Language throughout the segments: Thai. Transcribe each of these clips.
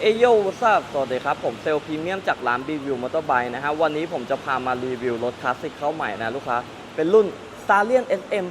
เอโยวัสสวัสดีครับ ผมเซลล์พรีเมียมจากร้านรีวิวมอเตอร์ไบค์นะฮะ วันนี้ผมจะพามารีวิวรถคลาสสิกเข้าใหม่นะลูกค้า เป็นรุ่น s t a r l i o n SM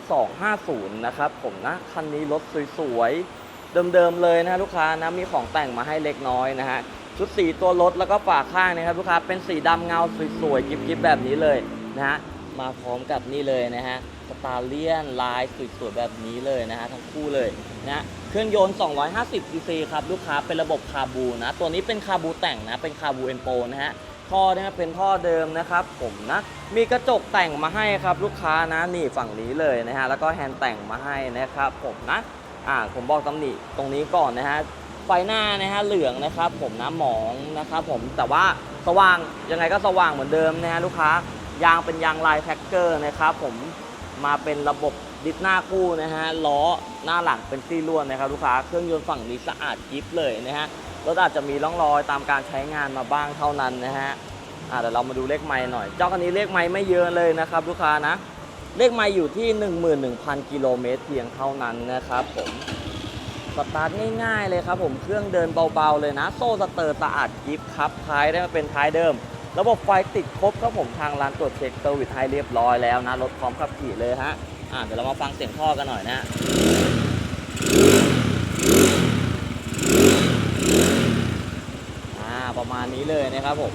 250 นะครับผมนะ คันนี้รถสวยๆ เดิมๆเลยนะฮะลูกค้านะ มีของแต่งมาให้เล็กน้อยนะฮะ ชุดสีตัวรถแล้วก็ฝาข้างนะครับลูกค้า เป็นสีดำเงาสวยๆ กิ๊บๆ แบบนี้เลยนะฮะ มาพร้อมกับนี่เลยนะฮะสตาร์เลียนลายสวยๆแบบนี้เลยนะฮะทั้งคู่เลยนะเครื่องยนต์ 250 cc ครับลูกค้าเป็นระบบคาบูนะ ตัวนี้เป็นคาบูแต่งนะ เป็นคาบูเอ็นโปนะฮะท่อเนี่ยเป็นท่อเดิมนะครับผมนะ มีกระจกแต่งมาให้ครับลูกค้านะนี่ฝั่งนี้เลยนะฮะแล้วก็แฮนด์แต่งมาให้นะครับผมนะอ่าผมบอกตำหนิตรงนี้ก่อนนะฮะไฟหน้านะฮะเหลืองนะครับ ผมนะหมองนะครับผมแต่ว่าสว่างยังไงก็สว่างเหมือนเดิมนะฮะลูกค้า ยางเป็นยางลายแท็กเกอร์นะครับผมมาเป็นระบบดิสหน้าคู่นะฮะล้อหน้าหลังเป็นซี่ล้วนนะครับลูกค้าเครื่องยนต์ฝั่งนี้สะอาดกิฟเลยนะฮะรถอาจจะมีร่องรอยตามการใช้งานมาบ้างเท่านั้นนะฮะอ่าเดี๋ยวเรามาดูเลขไม้หน่อย เจ้าคันนี้เลขไม้ไม่เยอะเลยนะครับลูกค้านะเลขไม้อยู่ที่ 11,000 กิโลเมตรเพียงเท่านั้นนะครับผมสตาร์ทง่ายๆเลยครับผมเครื่องเดินเบาๆเลยนะ โซ่สเตอร์สะอาดกิฟครับท้ายได้มาเป็นท้ายเดิม ระบบไฟติดครบครับผมทางร้านตรวจเช็คเซอร์วิสให้เรียบร้อยแล้วนะรถพร้อมขับขี่เลยฮะอ่าเดี๋ยวเรามาฟังเสียงท่อกันหน่อยนะอ่าประมาณนี้เลยนะครับผม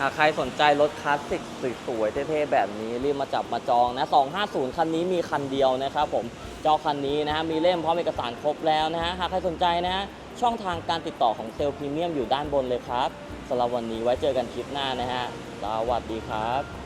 หากใครสนใจรถคลาสสิกสวยๆเท่ๆแบบนี้รีบมาจับมาจองนะ 250 คันนี้มีคันเดียวนะครับผมจองคันนี้นะฮะมีเล่มพร้อมเอกสารครบแล้วนะฮะหากใครสนใจนะฮะช่องทางการติดต่อของเซลล์พรีเมียมอยู่ด้านบนเลยครับ สำหรับวันนี้ไว้เจอกันคลิปหน้านะฮะสวัสดีครับ